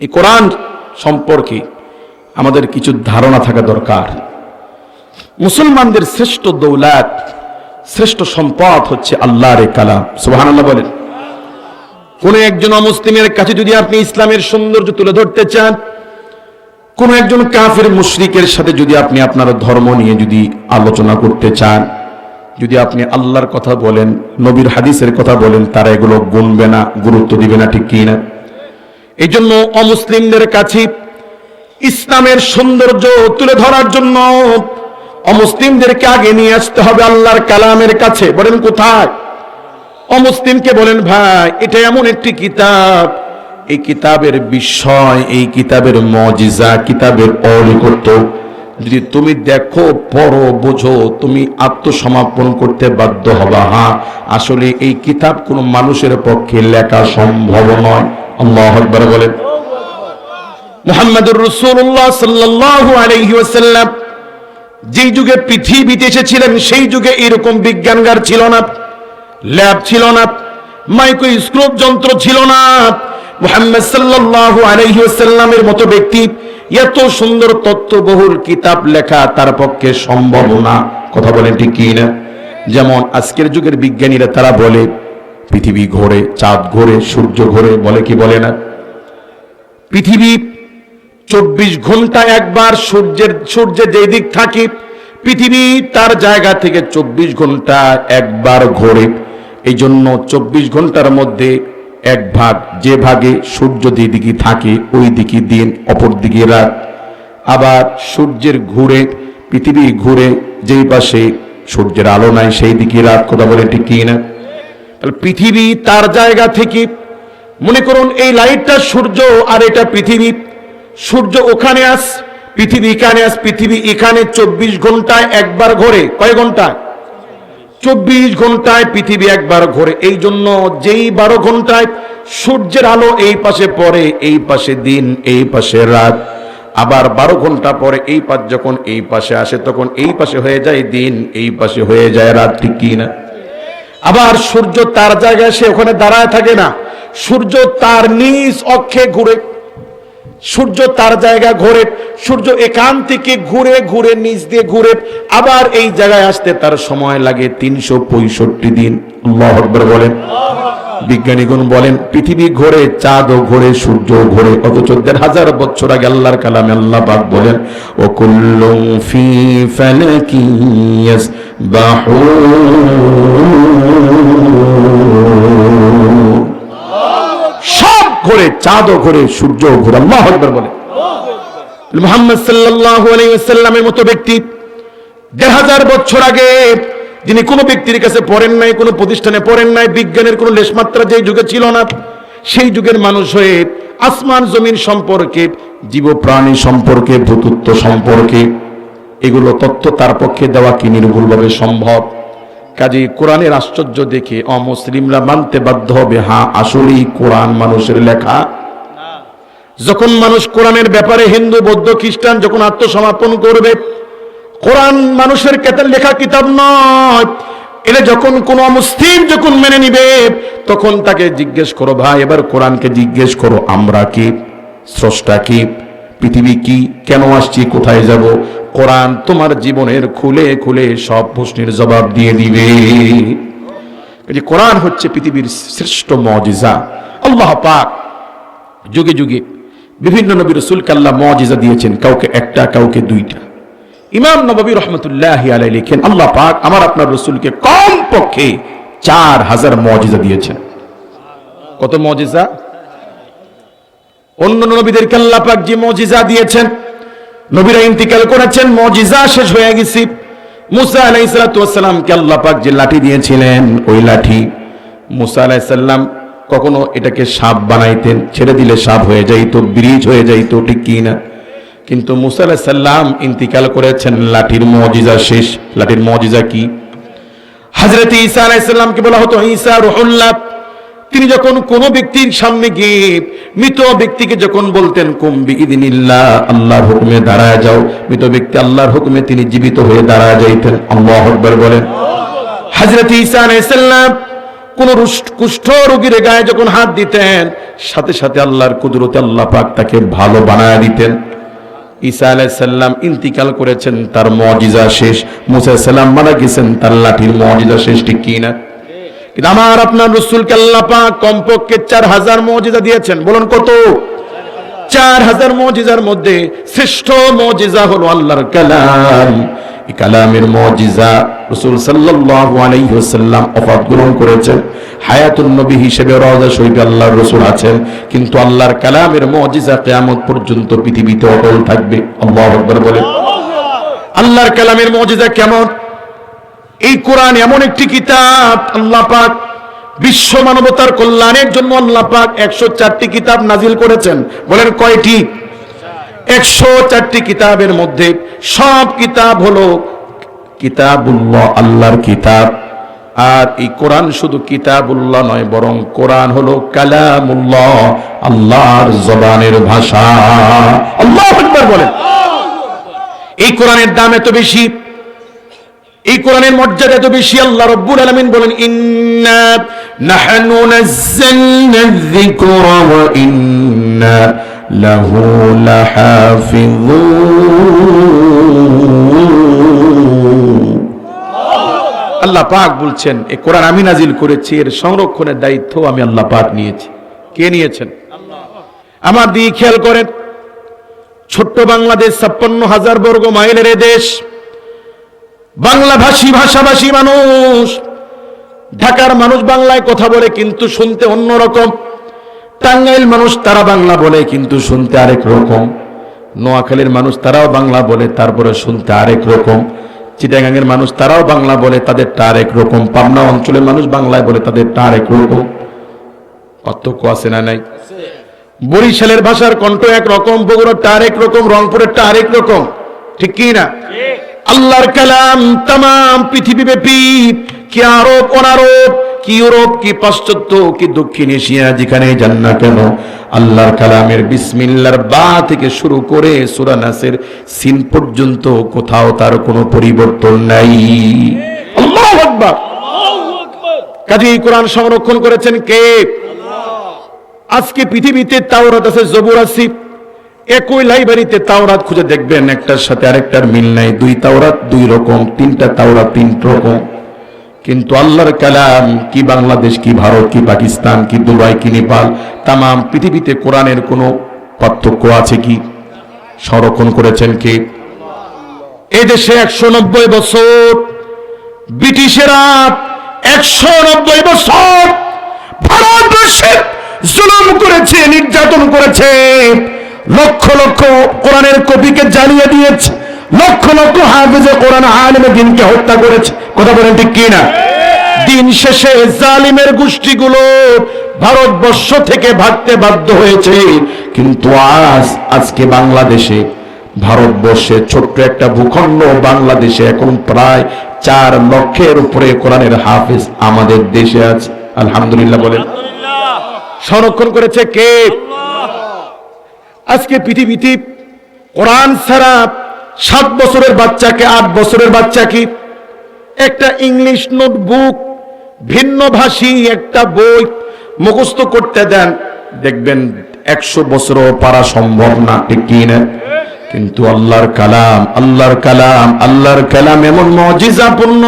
এই কোরআন সম্পর্কে আমাদের কিছু ধারণা থাকা দরকার। মুসলমানদের শ্রেষ্ঠ দৌলাত, শ্রেষ্ঠ সম্পদ হচ্ছে আল্লাহর কালাম। সুবাহান আল্লাহ বলেন। কোন একজন অমুসলিমের কাছে যদি আপনি ইসলামের সৌন্দর্য তুলে ধরতে চান, কোন একজন কাফের মুশরিকের সাথে যদি আপনি আপনার ধর্ম নিয়ে যদি আলোচনা করতে চান, যদি আপনি আল্লাহর কথা বলেন, নবীর হাদিসের কথা বলেন, তারা এগুলো গুনবে না, গুরুত্ব দিবে না, ঠিক কি না এই জন্য অমুসলিমদের কাছে ইসলামের সৌন্দর্য তুলে ধরার জন্য অমুসলিমদেরকে আগে নিয়ে আসতে হবে আল্লাহর কালামের কাছে। বলেন কোথায়? অমুসলিমকে বলেন, ভাই, এটা এমন একটি কিতাব। এই কিতাবের বিষয়, এই কিতাবের মজিজা, কিতাবের অলিকত্ব যদি তুমি দেখো, পড়ো, বোঝো, তুমি আত্মসমাপন করতে বাধ্য হবা। হ্যাঁ আসলে এই কিতাব কোনো মানুষের পক্ষে লেখা সম্ভব নয়। আল্লাহ আকবার বলেন। মোহাম্মদুর রসুল্লাহ সাল্লাল্লাহু আলাইহি ওয়াসাল্লাম যেই যুগে পৃথিবীতে এসেছিলেন, সেই যুগে এরকম বিজ্ঞানগার ছিল না, ল্যাব ছিল না মাইক্রোস্কোপ যন্ত্র ছিল না। মুহাম্মদ ওয়াসাল্লামের মতো ব্যক্তি, এত সুন্দর তত্ত্ববহুল কিতাব লেখা তার পক্ষে সম্ভব না। কথা বলেন ঠিক কি না যেমন আজকের যুগের বিজ্ঞানীরা তারা বলে পৃথিবী ঘোরে, চাঁদ ঘোরে, সূর্য ঘোরে, বলে কি বলে না? পৃথিবী চব্বিশ ঘণ্টা একবার সূর্যের সূর্যের যেই দিক থাকে, পৃথিবী তার জায়গা থেকে চব্বিশ ঘণ্টা একবার ঘোরে। এই জন্য চব্বিশ ঘণ্টার মধ্যে এক ভাগ, যে ভাগে সূর্য যেদিকে থাকে, ওই দিকে দিন, অপর দিকে রাত। আবার সূর্যের ঘুরে, পৃথিবী ঘুরে, যেই পাশে সূর্যের আলো নাই, সেই দিকে রাত, কথা বলে ঠিক কি না? তাহলে পৃথিবী তার জায়গা থেকে, মনে করুন এই লাইটটা সূর্য আর এটা পৃথিবী। সূর্য ওখানে আস, পৃথিবী এখানে আস, পৃথিবী এখানে চব্বিশ ঘন্টায় একবার ঘোরে। কয় ঘন্টায়? চব্বিশ ঘন্টায় পৃথিবী একবার ঘোরে। এই জন্য যেই বারো ঘন্টায় সূর্যের আলো এই পাশে পড়ে, এই পাশে দিন, এই পাশে রাত। আবার বারো ঘণ্টা পরে এই পাশ যখন এই পাশে আসে, তখন এই পাশে হয়ে যায় দিন, এই পাশে হয়ে যায় রাত। ঠিক কি না? আবার সূর্য তার জায়গায় সে ওখানে দাঁড়ায় থাকে না। সূর্য তার নিজ অক্ষে ঘুরে, সূর্য তার জায়গা ঘোরে, সূর্য এখান থেকে ঘুরে ঘুরে নিচ দিয়ে ঘুরে, আবার এই জায়গায় আসতে তার সময় লাগে তিনশো পঁয়ষট্টি দিন। বলেন। বিজ্ঞানীগণ বলেন, পৃথিবী ঘোরে, চাঁদও ঘোরে সূর্য ঘোরে, অথচ দেড় হাজার বছর আগে আল্লাহর কালামে আল্লাহ বলেন ও কুল্লুম ফি ফালাকি ইয়াসবাহুন সব ঘোরে চাঁদও ঘোরে সূর্য ঘোরে, আল্লাহ আকবার বলে। মোহাম্মদ মতো ব্যক্তি, দেড় হাজার বছর আগে যিনি কোনো ব্যক্তির কাছে পড়েন নাই, কোনো প্রতিষ্ঠানে পড়েন নাই, বিজ্ঞানের কোনো লেশমাত্রা যেই যুগে ছিল না, সেই যুগের মানুষ হয়ে আসমান জমিন সম্পর্কে জীব প্রাণী সম্পর্কে ভূতত্ব সম্পর্কে এগুলো তথ্য তার পক্ষে দেওয়া কি নির্ভুলভাবে সম্ভব? কাজে কোরআনের আশ্চর্য দেখে অমুসলিমরা মানতে বাধ্য হবে হ্যাঁ আসলেই কোরআন মানুষের লেখা। যখন মানুষ কোরআনের ব্যাপারে হিন্দু, বৌদ্ধ, খ্রিস্টান যখন আত্মসমর্পণ করবে, কোরআন মানুষের কেতার লেখা কিতাব নয়। এটা যখন কোন মুসলিম যখন মেনে নিবে, তখন তাকে জিজ্ঞেস করো, ভাই, এবার কোরআনকে জিজ্ঞেস করো, আমরা কি, স্রষ্টা কি, পৃথিবী কি, কেন আসছি, কোথায় যাব? কোরআন তোমার জীবনের খুলে খুলে সব প্রশ্নের জবাব দিয়ে দিবে। যে কোরআন হচ্ছে পৃথিবীর শ্রেষ্ঠ মজিজা। আল্লাহ পাক যুগে যুগে বিভিন্ন নবী রসুলকে আল্লাহ মজিজা দিয়েছেন, কাউকে একটা, কাউকে দুইটা। ইমাম নবী রহমতুল্লাহ আলাই লিখেন, আল্লাহ পাক আমার আপনার রসুলকে কম পক্ষে চার হাজার মজিজা দিয়েছেন। কত মজিজা? অন্য নবীদেরকে আল্লাহ পাক যে মজিজা দিয়েছেন নবীরা ইন্তিকাল করেছেন, মজিজা শেষ হয়ে গেছি। মুসা আলাইসালামকে আল্লাহ পাক যে লাঠি দিয়েছিলেন, ওই লাঠি মুসা আলাইসাল্লাম কখনো এটাকে সাপ বানাইতেন, ছেড়ে দিলে সাপ হয়ে যাইতো, ব্রিজ হয়ে যাইতো, ঠিক কি না? কিন্তু মুসা আলাইসাল্লাম ইন্তিকাল করেছেন, লাঠির মজিজা শেষ। লাঠির মজিজা কি? হাজরত ঈসা আলাইসাল্লামকে বলা হতো, ঈসা রহুল্লাহ তিনি যখন কোন ব্যক্তির সামনে গিয়ে মৃত ব্যক্তিকে যখন বলতেন কুম্বি ইদিনিল্লাহ আল্লাহর হুকুমে দাঁড়ায় যাও। মৃত ব্যক্তি আল্লাহর হুকুমে তিনি জীবিত হয়ে দাঁড়ায় যাইতেন। আল্লাহ আকবার বলেন। হযরত ঈসা আলাইহিস কোন কুষ্ঠ রোগীর গায়ে যখন হাত দিতেন, সাথে সাথে আল্লাহর কুদরতে আল্লাহ পাক তাকে ভালো বানায় দিতেন। ঈসা আলাইসাল্লাম ইন্তিকাল করেছেন, তার মজিজা শেষ। মুসা সাল্লাম মারা গেছেন, তার লাঠির মজিজা শেষ, ঠিক কি না কিন্তু আমার আপনার রসুলকে আল্লাহ পাক কমপক্ষে চার হাজার মজিজা দিয়েছেন। বলুন কত? চার হাজার মজিজার মধ্যে শ্রেষ্ঠ মজিজা হলো আল্লাহর কালাম। কালামের মজিজা রসুল সাল্লাল্লাহু আলাইহি ওফাত গ্রহণ করেছেন। হায়াতুন নবী হিসেবে রওজা শরীফে আল্লাহর রসুল আছেন। কিন্তু আল্লাহর কালামের মজিজা কিয়ামত পর্যন্ত পৃথিবীতে অটল থাকবে। আল্লাহু আকবার বলে আল্লাহর কালামের মজিজা কেমন এই কোরআন এমন একটি কিতাব, আল্লাহ পাক বিশ্ব মানবতার কল্যাণের জন্য আল্লাহ পাক একশো চারটি কিতাব নাজিল করেছেন। বলেন কয়টি? একশো চারটি কিতাবের মধ্যে সব কিতাব হলো কিতাবুল্লাহ, আল্লাহর কিতাব। আর এই কোরআন শুধু কিতাবুল্লাহ নয়, বরং কোরআন হলো কালামুল্লাহ, আল্লাহর জবানের ভাষা। আল্লাহ বলেন। এই কোরআনের দাম এত বেশি। এই কোরআনের মর্যাদা এত বেশি, আল্লাহ রব্বুল আলামিন বলেন আল্লাহ পাক বলছেন এই কোরআন আমি নাজিল করেছি, এর সংরক্ষণের দায়িত্ব আমি আল্লাহ পাক নিয়েছি। কে নিয়েছেন? আমার দিকে খেয়াল করেন, ছোট্ট বাংলাদেশ ছাপ্পান্ন হাজার বর্গ মাইলের দেশ বাংলা ভাষী ভাষাভাষী মানুষ। ঢাকার মানুষ বাংলায় কথা বলে কিন্তু শুনতে অন্যরকম টাঙ্গাইল মানুষ তারা বাংলা বলে কিন্তু শুনতে আরেক রকম। নোয়াখালীর মানুষ তারাও বাংলা বলে, তারপরে শুনতে আরেক রকম। চিটাগাঙ্গের মানুষ তারাও বাংলা বলে, তাদেরটা আরেক রকম। পাবনা অঞ্চলের মানুষ বাংলায় বলে, তাদেরটা আরেক রকম। পার্থক্য আছে না নাই? বরিশালের ভাষার কণ্ঠ এক রকম বগুড়ারটা আরেক রকম, রংপুরেরটা আরেক রকম। ঠিক কি না? আল্লাহর কালাম তাম পৃথিবী ব্যাপী কি আরব, অনারব, কি ইউরোপ, কি পাশ্চাত্য, কি দক্ষিণ এশিয়া, যেখানে যান না কেন? আল্লাহর কালামের বিসমিল্লার বা থেকে শুরু করে সুরানাসের সিন পর্যন্ত কোথাও তার কোনো পরিবর্তন নাই। আল্লাহু আকবার! কাজে এই কোরআন সংরক্ষণ করেছেন কে? আজকে পৃথিবীতে তাওরাত আছে, জবুর আছে একই লাইব্রেরিতে তাওরাত খুঁজে দেখবেন, একটার সাথে আরেকটার মিল নাই। দুই তাওরাত, দুই রকম, তিনটা তাওরাত, তিন রকম। কিন্তু আল্লাহর কালাম, কি বাংলাদেশ, কি ভারত, কি পাকিস্তান, কি দুবাই, কি নেপাল তাম পৃথিবীতে কোরআনের কোনো পার্থক্য আছে কি? সংরক্ষণ করেছেন কে? এই দেশে একশো নব্বই বছর, ব্রিটিশেরা একশো নব্বই বছর ভারতবর্ষে জুলুম করেছে, নির্যাতন করেছে। লক্ষ লক্ষ কোরআনের কপিকে জ্বালিয়ে দিয়েছে। লক্ষ লক্ষ হাফেজে কোরআন আলমে দিনকে হত্যা করেছে। কথা বলেন ঠিক কিনা? দিন শেষে জালিমের গোষ্ঠীগুলো ভারতবর্ষ থেকে ভাগতে বাধ্য হয়েছে। কিন্তু আজ আজকে বাংলাদেশে ভারতবর্ষে ছোট্ট একটা ভূখণ্ড বাংলাদেশে এখন প্রায় চার লক্ষের উপরে কোরআনের হাফেজ আমাদের দেশে আছে। আলহামদুলিল্লাহ বলেন। সংরক্ষণ করেছে কে? আজকে পৃথিবীতে কোরআন ছাড়া সাত বছরের বাচ্চাকে আট বছরের বাচ্চাকে একটা ইংলিশ নোটবুক, ভিন্ন ভাষী একটা বই মুখস্থ করতে দেন। দেখবেন একশো বছরও পারা সম্ভব না? কিন্তু আল্লাহর কালাম আল্লাহর কালাম আল্লাহর কালাম এমন মজিজাপূর্ণ।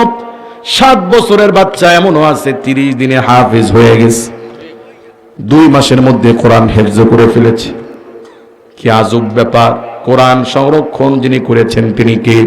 সাত বছরের বাচ্চা এমনও আছে, তিরিশ দিনে হাফেজ হয়ে গেছে। দুই মাসের মধ্যে কোরআন হেফজ করে ফেলেছে। কি আজব ব্যাপার? কোরআন সংরক্ষণ যিনি করেছেন তিনি কে?